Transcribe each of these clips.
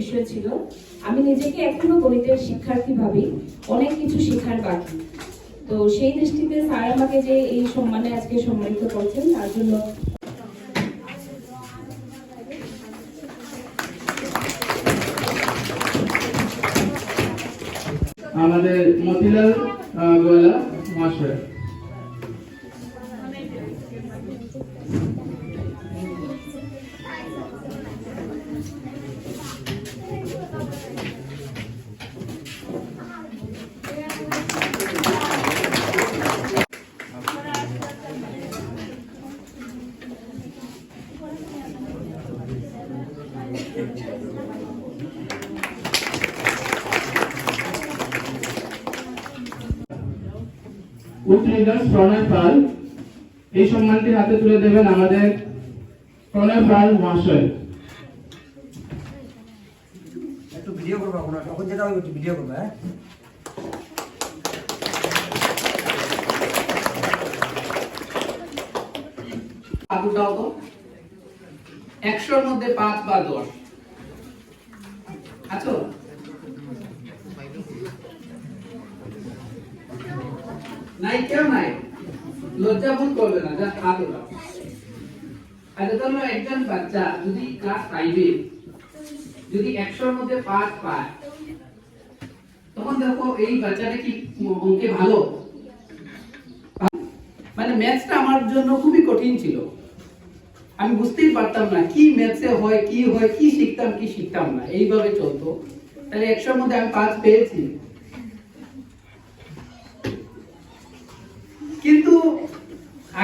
বিষয় ছিল। আমি নিজেকে এখনও গণিতের শিক্ষার্থী ভাবি, অনেক কিছু শেখার বাকি। তো সেই দৃষ্টিতে স্যার আমাকে যে এই সম্মানে আজকে সম্মানিত করছেন, তার জন্য আমাদের মতিলাল মহাশয়। উত্তরিদাস প্রণয় পাল। এই সম্মানটি হাতে তুলে দেবেন আমাদের প্রণয় পাল মহাশয়। একটু ভিডিও করব তখন যেটা হবে একটু ভিডিও করব হ্যাঁ? তো। একশোর মধ্যে পাঁচ বা দশ। আছো? নাই, কেউ নাই। লজ্জা বোধ করবে না, যা হাত ওঠাও আচ্ছা ধরো একজন বাচ্চা যদি ক্লাস ফাইভে যদি একশোর মধ্যে পাঁচ পায়, তখন দেখো এই বাচ্চাটা কি অঙ্কে ভালো? মানে ম্যাথসটা আমার জন্য খুবই কঠিন ছিল। আমি বুঝতেই পারতাম না কি ম্যাথসে হয়, কি হয়, কি শিখতাম কি শিখতাম না। এইভাবে চলতো। তাহলে একশোর মধ্যে আমি পাঁচ পেয়েছি কিন্তু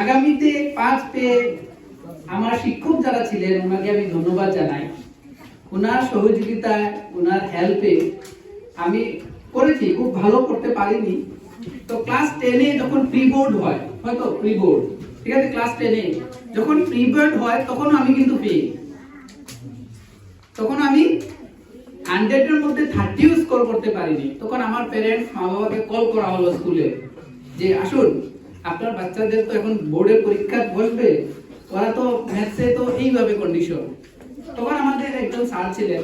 আগামীতে পাঁচ পেয়ে আমার শিক্ষক যারা ছিলেন, ওনাকে আমি ধন্যবাদ জানাই। ওনার সহযোগিতায়, ওনার হেল্পে আমি করেছি, খুব ভালো করতে পারিনি। তো ক্লাস টেনে যখন প্রি বোর্ড হয়, হয়তো প্রি বোর্ড ঠিক আছে? ক্লাস টেনে যখন প্রি বোর্ড হয় তখন আমি কিন্তু পেয়ে তখন আমি হান্ড্রেডের মধ্যে থার্টিও স্কোর করতে পারিনি। তখন আমার প্যারেন্টস মা বাবাকে কল করা হলো স্কুলে যে আসুন আপনার বাচ্চাদের তো এখন বোর্ডের পরীক্ষা বসবে, ওরা তো ম্যাথসে তো এইভাবে কন্ডিশন তখন আমাদের একজন স্যার ছিলেন